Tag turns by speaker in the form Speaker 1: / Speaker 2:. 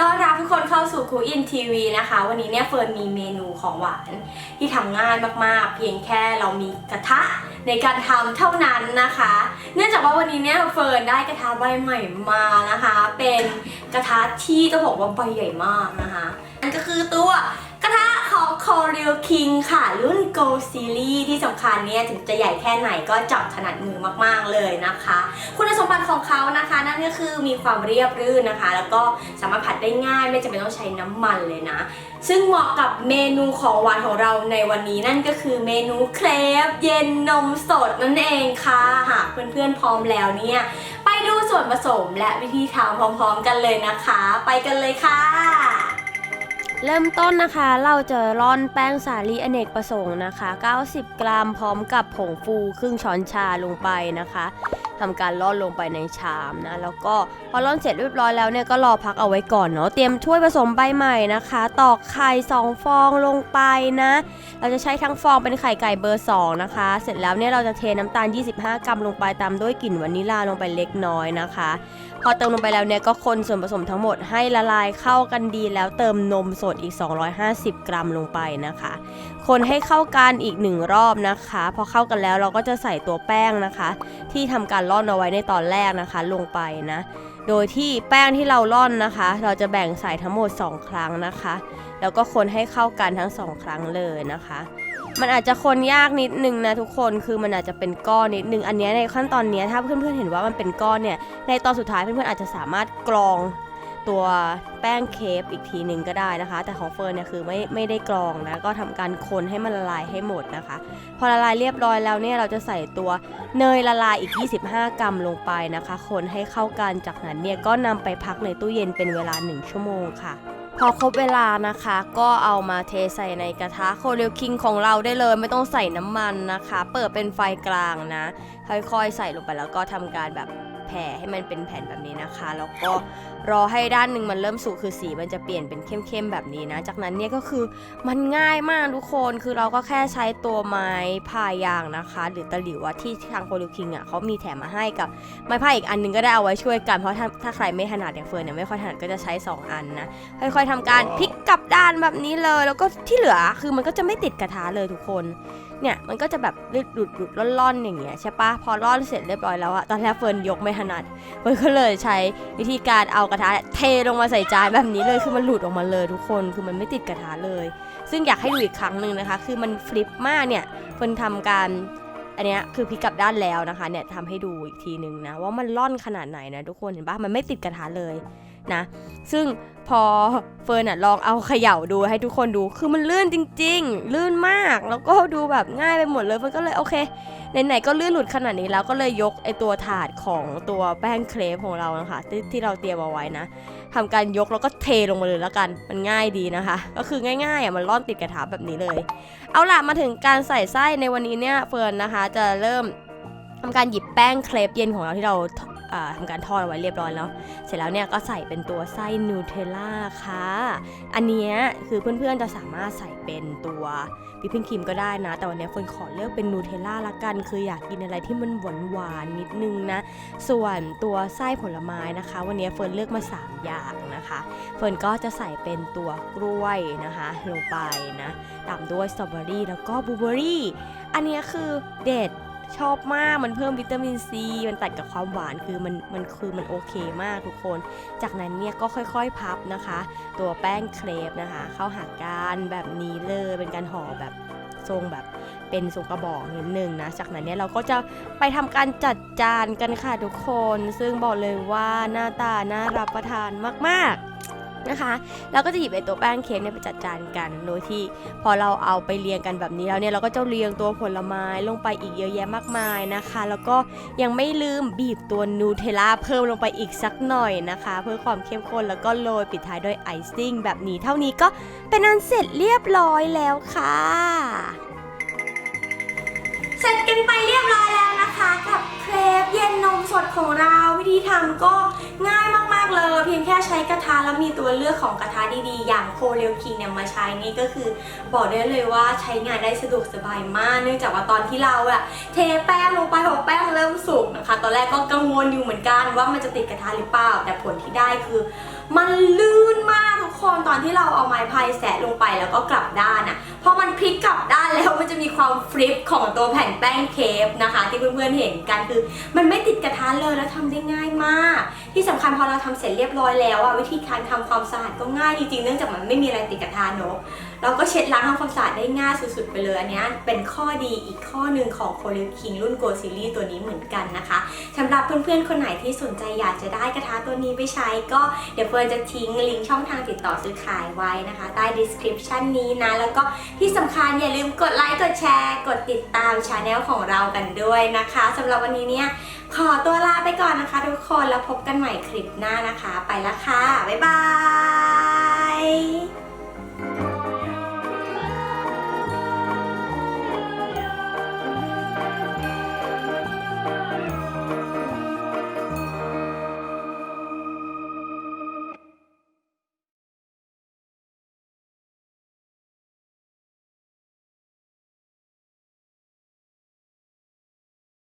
Speaker 1: ต้อนรับทุกคนเข้าสู่ครูอินทีวีนะคะ วันนี้เนี่ยเฟิร์นมีเมนูของหวานที่ทำง่ายมากๆ เพียงแค่เรามีกระทะในการทำเท่านั้นนะคะ เนื่องจากว่าวันนี้เนี่ยเฟิร์นได้กระทะใบใหม่มานะคะ เป็นกระทะที่ต้องบอกว่าใบใหญ่มากนะคะนั่นก็คือตัว c o r e l King ค่ะ รุ่น Go Series ที่สำคัญเนี่ยถึงจะใหญ่แค่ไหนก็จับถนัดมือมากๆเลยนะคะ คุณสมบัติของเขานะคะ นั่นก็คือมีความเรียบรื่นนะคะ แล้วก็สามารถผัดได้ง่ายไม่จำเป็นต้องใช้น้ำมันเลยนะ ซึ่งเหมาะกับเมนูของหวานของเราในวันนี้นั่นก็คือเมนูเครปเย็นนมสดนั่นเองค่ะหากเพื่อนๆพร้อมแล้วเนี่ยไปดูส่วนผสมและวิธีทำพร้อมๆกันเลยนะคะ ไปกันเลยค่ะ
Speaker 2: เริ่มต้นนะคะเราจะร่อนแป้งสาลีอเนกประสงค์นะคะ 90 กรัมพร้อมกับผงฟูครึ่งช้อนชาลงไปนะคะ ทำการร่อนลงไปในชามนะ แล้วก็พอร่อนเสร็จเรียบร้อยแล้วเนี่ยก็รอพักเอาไว้ก่อนเนาะ เตรียมถ้วยผสมใบใหม่นะคะ ตอกไข่2ฟองลงไปนะ เราจะใช้ทั้งฟองเป็นไข่ไก่เบอร์ 2 นะคะ เสร็จแล้วเนี่ยเราจะเทน้ำตาล 25 กรัมลงไปตามด้วยกลิ่นวานิลลาลงไปเล็กน้อยนะคะ พอเติมลงไปแล้วเนี่ยก็คนส่วนผสมทั้งหมดให้ละลายเข้ากันดีแล้วเติมนมสดอีก 250 กรัมลงไปนะคะ คนให้เข้ากันอีกหนึ่งรอบนะคะ พอเข้ากันแล้วเราก็จะใส่ตัวแป้งนะคะ ที่ทำการร่อนเอาไว้ในตอนแรกนะคะลงไปนะ โดยที่แป้งที่เราร่อนนะคะ เราจะแบ่งใส่ทั้งหมด 2 ครั้งนะคะ แล้วก็คนให้เข้ากันทั้งสองครั้งเลยนะคะ มันอาจจะคนยากนิดนึงนะทุกคนคือมันอาจจะเป็นก้อนนิดนึงอันนี้ในขั้นตอนนี้ถ้าเพื่อนๆเห็นว่ามันเป็นก้อนเนี่ยในตอนสุดท้ายเพื่อนๆอาจจะสามารถกรอง ตัวแป้งเคฟอีกทีหนึ่งก็ได้นะคะ แต่ของเฟิร์นเนี่ยคือไม่ไม่ได้กรองนะก็ทำการคนให้มันละลายให้หมดนะคะ พอละลายเรียบร้อยแล้วเนี่ยเราจะใส่ตัวเนยละลายอีก 25 กรัมลงไปนะคะ คนให้เข้ากันจากนั้นเนี่ยก็นำไปพักในตู้เย็นเป็นเวลา 1 ชั่วโมงค่ะพอครบเวลานะคะ ก็เอามาเทใส่ในกระทะโคเรียลคิงของเราได้เลยไม่ต้องใส่น้ำมันนะคะ เปิดเป็นไฟกลางนะ ค่อยๆ ใส่ลงไปแล้วก็ทำการแบบ แผ่ให้มันเป็นแผ่นแบบนี้นะคะ แล้วก็รอให้ด้านหนึ่งมันเริ่มสุกคือสีมันจะเปลี่ยนเป็นเข้มๆแบบนี้นะ จากนั้นเนี่ยก็คือมันง่ายมากทุกคนคือเราก็แค่ใช้ตัวไม้พายยางนะคะ หรือตะหลิวที่ทางโคเรียลคิงอะเขามีแถมมาให้กับไม้พายอีกอันหนึงก็ได้เอาไว้ช่วยกันเพราะถ้าถ้าใครไม่ถนัดอย่างเฟิร์นเนี่ยไม่ค่อยถนัดก็จะใช้สองอันนะค่อยๆทำการพลิกกลับด้านแบบนี้เลย แล้วก็ที่เหลือคือมันก็จะไม่ติดกระทะเลยทุกคน เนี่ยมันก็จะแบบหลุดหลุดล่อนๆอย่างเงี้ยใช่ปะพอร่อนเสร็จเรียบร้อยแล้วอะตอนแรกเฟิร์นยกไม่ถนัดเฟิร์นก็เลยใช้วิธีการเอากระทะเทลงมาใส่จานแบบนี้เลยคือมันหลุดออกมาเลยทุกคนคือมันไม่ติดกระทะเลย ซึ่งอยากให้ดูอีกครั้งหนึ่งนะคะ คือมันฟลิปมากเนี่ยเฟิร์นทำการอันนี้คือพลิกกลับด้านแล้วนะคะเนี่ยทำให้ดูอีกทีหนึ่งนะว่ามันล่อนขนาดไหนนะทุกคนเห็นปะมันไม่ติดกระทะเลย นะ ซึ่งพอเฟิร์นอะลองเอาเขย่าดูให้ทุกคนดู คือมันลื่นจริง ๆ ลื่นมาก แล้วก็ดูแบบง่ายไปหมดเลยเฟิร์นก็เลยโอเค ไหนๆก็ลื่นหลุดขนาดนี้แล้วก็เลยยกไอตัวถาดของตัวแป้งเครปของเรานะคะที่ที่เราเตรียมเอาไว้นะทำการยกแล้วก็เทลงมาเลยแล้วกัน มันง่ายดีนะคะ ก็คือง่ายๆอะมันร่อนติดกระทะแบบนี้เลย เอาล่ะมาถึงการใส่ไส้ในวันนี้เนี่ยเฟิร์นนะคะ จะเริ่มทำการหยิบแป้งเครปเย็นของเราที่เรา อ่าทำการทอดเอาไว้เรียบร้อยแล้ว เสร็จแล้วเนี่ยก็ใส่เป็นตัวไส้นูเทลล่าค่ะ อันนี้คือเพื่อนๆจะสามารถใส่เป็นตัววิปปิ้งครีมก็ได้นะ แต่วันนี้เฟิร์นขอเลือกเป็นนูเทลล่าละกัน คืออยากกินอะไรที่มันหวานหวานนิดนึงนะ ส่วนตัวไส้ผลไม้นะคะ วันนี้เฟิร์นเลือกมา 3 อย่างนะคะ เฟิร์นก็จะใส่เป็นตัวกล้วยนะคะลงไปนะ ตามด้วยสตรอเบอรี่แล้วก็บลูเบอรี่ อันนี้คือเด็ด ชอบมากมันเพิ่มวิตามินซีมันตัดกับความหวานคือมันมันคือมันโอเคมากทุกคน จากนั้นเนี่ยก็ค่อยๆพับนะคะ ตัวแป้งเครปนะคะ เข้าหากันแบบนี้เลยเป็นการห่อแบบทรงแบบเป็นทรงกระบอกนิดนึงนะ จากนั้นเนี่ยเราก็จะไปทำการจัดจานกันค่ะทุกคน ซึ่งบอกเลยว่าหน้าตาน่ารับประทานมากๆ นะคะเราก็จะหยิบไอตัวแป้งเค้กเนี่ยไปจัดจานกันโดยที่พอเราเอาไปเรียงกันแบบนี้แล้วเนี่ยเราก็จะเรียงตัวผลไม้ลงไปอีกเยอะแยะมากมายนะคะ แล้วก็ยังไม่ลืมบีบตัวนูเทลล่าเพิ่มลงไปอีกสักหน่อยนะคะ เพื่อความเข้มข้นแล้วก็โรยปิดท้ายด้วยไอซิ่งแบบนี้เท่านี้ก็เป็นอันเสร็จเรียบร้อยแล้วค่ะ
Speaker 1: เสร็จกันไปเรียบร้อยแล้วนะคะ กับเครปเย็นนมสดของเราวิธีทำก็ เลยเพียงแค่ใช้กระทะแล้วมีตัวเลือกของกระทะดีๆ อย่างโคเรลคิงเนี่ยมาใช้นี่ก็คือ บอกได้เลยว่าใช้งานได้สะดวกสบายมาก เนื่องจากว่าตอนที่เราอะเทแป้งลงไปพอแป้งเริ่มสุกนะคะ ตอนแรกก็กังวลอยู่เหมือนกันว่ามันจะติดกระทะหรือเปล่า แต่ผลที่ได้คือ มันลื่นมากทุกคนตอนที่เราเอาไม้พายแสะลงไปแล้วก็กลับด้านอะพอมันพลิกกลับด้านแล้วมันจะมีความฟลิปของตัวแผ่นแป้งเคฟนะคะ ที่เพื่อนๆเห็นกันคือ มันไม่ติดกระทะเลยแล้วทำได้ง่ายมาก ที่สำคัญพอเราทำเสร็จเรียบร้อยแล้วอะวิธีการทำความสะอาดก็ง่ายจริงๆเนื่องจากมันไม่มีอะไรติดกระทะเนอะเราก็เช็ดล้างทำความสะอาดได้ง่ายสุดๆไปเลยอันนี้เป็นข้อดีอีกข้อหนึ่งของ c o l e King รุ่น Go Series ตัวนี้เหมือนกันนะคะสำหรับเพื่อนๆคนไหนที่สนใจอยากจะได้กระทะตัวนี้ไปใช้ก็เดี๋ยวเฟิร์นจะทิ้งลิงก์ช่องทางติดต่อซื้อขายไว้นะคะ ใต้ description นี้นะ แล้วก็ที่สำคัญอย่าลืมกดไลค์กดแชร์ กดติดตามช anel ของเรากันด้วยนะคะสำหรับวันนี้เนี่ยขอตัวลาไปก่อนนะคะ ทุกคนแล้วพบกันใหม่ใหม่คลิปหน้านะคะ ไปละค่ะ บ๊ายบาย